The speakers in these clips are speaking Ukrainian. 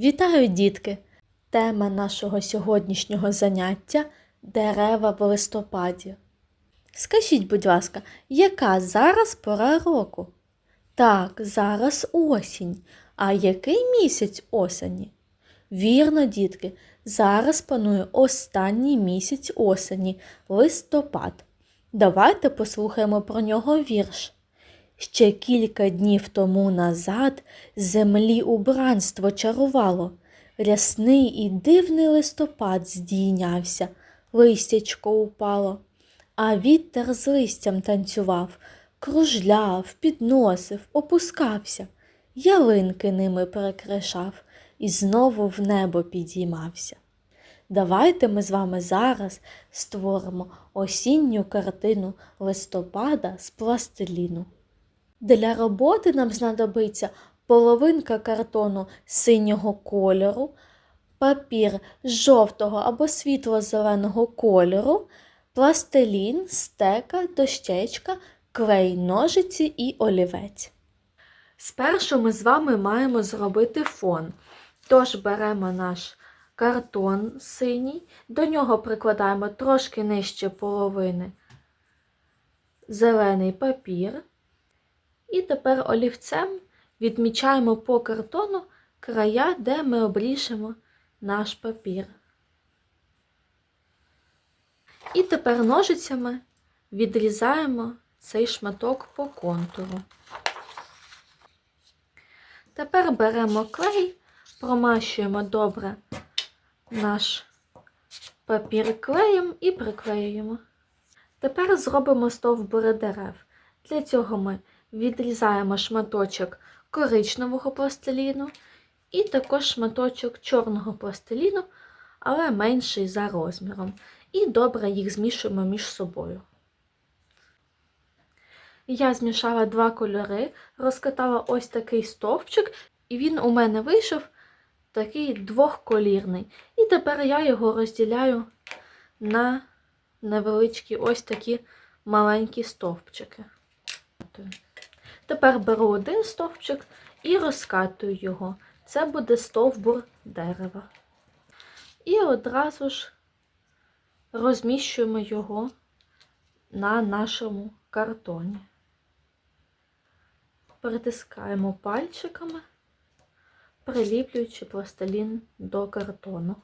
Вітаю, дітки! Тема нашого сьогоднішнього заняття дерева в листопаді. Скажіть, будь ласка, яка зараз пора року? Так, зараз осінь. А який місяць осені? Вірно, дітки, зараз панує останній місяць осені листопад. Давайте послухаємо про нього вірш. Ще кілька днів тому назад землі убранство чарувало. Рясний і дивний листопад здійнявся, листячко упало, а вітер з листям танцював, кружляв, підносив, опускався, ялинки ними перекришав і знову в небо підіймався. Давайте ми з вами зараз створимо осінню картину листопада з пластиліну. Для роботи нам знадобиться половинка картону синього кольору, папір жовтого або світло-зеленого кольору, пластилін, стека, дощечка, клей, ножиці і олівець. Спершу ми з вами маємо зробити фон. Тож беремо наш картон синій, до нього прикладаємо трошки нижче половини зелений папір. І тепер олівцем відмічаємо по картону края, де ми обріжемо наш папір. І тепер ножицями відрізаємо цей шматок по контуру. Тепер беремо клей, промащуємо добре наш папір клеєм і приклеюємо. Тепер зробимо стовбури дерев. Для цього ми відрізаємо шматочок коричневого пластиліну і також шматочок чорного пластиліну, але менший за розміром. І добре їх змішуємо між собою. Я змішала два кольори, розкатала ось такий стовпчик, і він у мене вийшов такий двохколірний. І тепер я його розділяю на невеличкі ось такі маленькі стовпчики. Тепер беру один стовпчик і розкатую його. Це буде стовбур дерева. І одразу ж розміщуємо його на нашому картоні. Притискаємо пальчиками, приліплюючи пластилін до картону.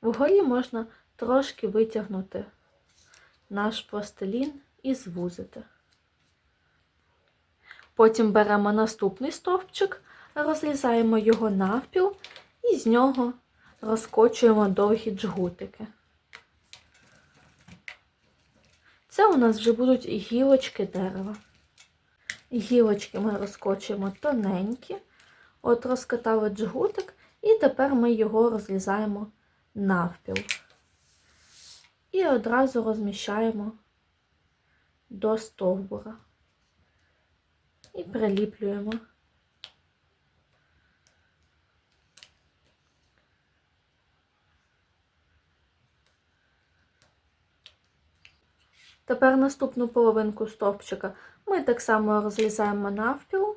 Вгорі можна трошки витягнути наш пластилін і звузити. Потім беремо наступний стовпчик, розрізаємо його навпіл і з нього розкочуємо довгі джгутики. Це у нас вже будуть гілочки дерева. Гілочки ми розкочуємо тоненькі, от розкатали джгутик, і тепер ми його розрізаємо навпіл. І одразу розміщаємо до стовбура і приліплюємо. Тепер наступну половинку стовпчика ми так само розрізаємо навпіл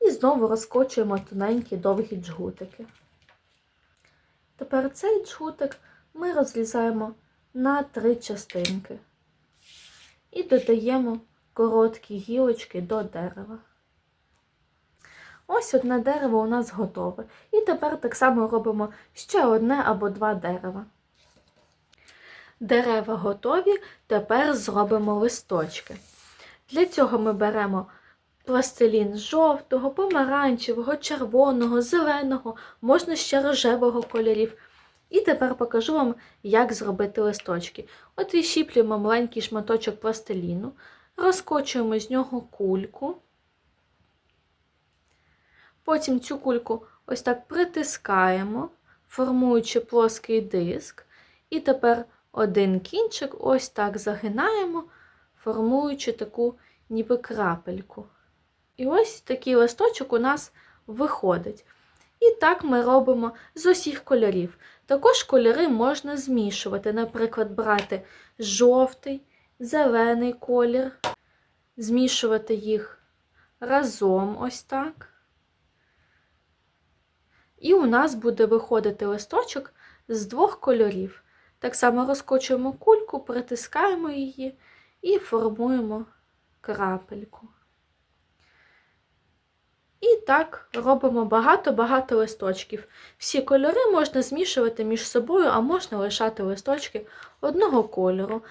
і знову розкочуємо тоненькі довгі джгутики. Тепер цей джгутик ми розрізаємо на три частинки і додаємо короткі гілочки до дерева. Ось одне дерево у нас готове. І тепер так само робимо ще одне або два дерева. Дерева готові, тепер зробимо листочки. Для цього ми беремо пластилін жовтого, помаранчевого, червоного, зеленого, можна ще рожевого кольорів. І тепер покажу вам, як зробити листочки. От відщіплюємо маленький шматочок пластиліну, розкочуємо з нього кульку. Потім цю кульку ось так притискаємо, формуючи плоский диск. І тепер один кінчик ось так загинаємо, формуючи таку ніби крапельку. І ось такий листочок у нас виходить. І так ми робимо з усіх кольорів. Також кольори можна змішувати, наприклад, брати жовтий, зелений колір, змішувати їх разом ось так. І у нас буде виходити листочок з двох кольорів. Так само розкочуємо кульку, притискаємо її і формуємо крапельку. І так робимо багато-багато листочків. Всі кольори можна змішувати між собою, а можна лишати листочки одного кольору.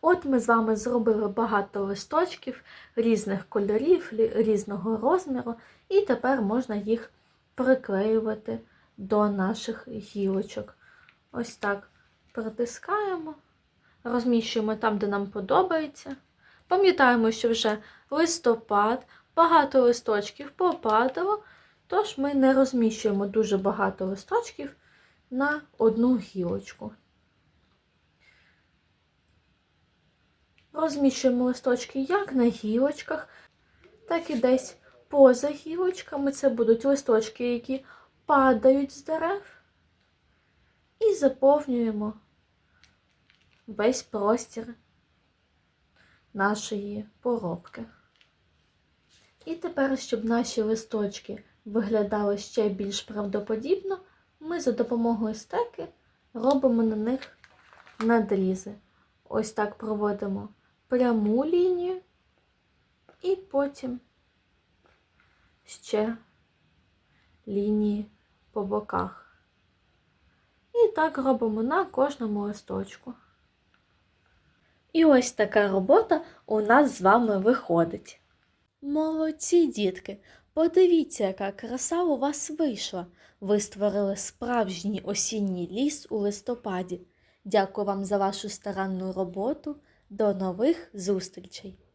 От ми з вами зробили багато листочків різних кольорів, різного розміру, і тепер можна їх приклеювати до наших гілочок. Ось так притискаємо, розміщуємо там, де нам подобається. Пам'ятаємо, що вже листопад, багато листочків попадало, тож ми не розміщуємо дуже багато листочків на одну гілочку. Розміщуємо листочки як на гілочках, так і десь поза гілочками. Це будуть листочки, які падають з дерев. І заповнюємо весь простір нашої поробки. І тепер, щоб наші листочки виглядали ще більш правдоподібно, ми за допомогою стеки робимо на них надрізи. Ось так проводимо пряму лінію і потім ще лінії по боках. І так робимо на кожному листочку. І ось така робота у нас з вами виходить. Молодці, дітки! Подивіться, яка краса у вас вийшла. Ви створили справжній осінній ліс у листопаді. Дякую вам за вашу старанну роботу. До нових зустрічей!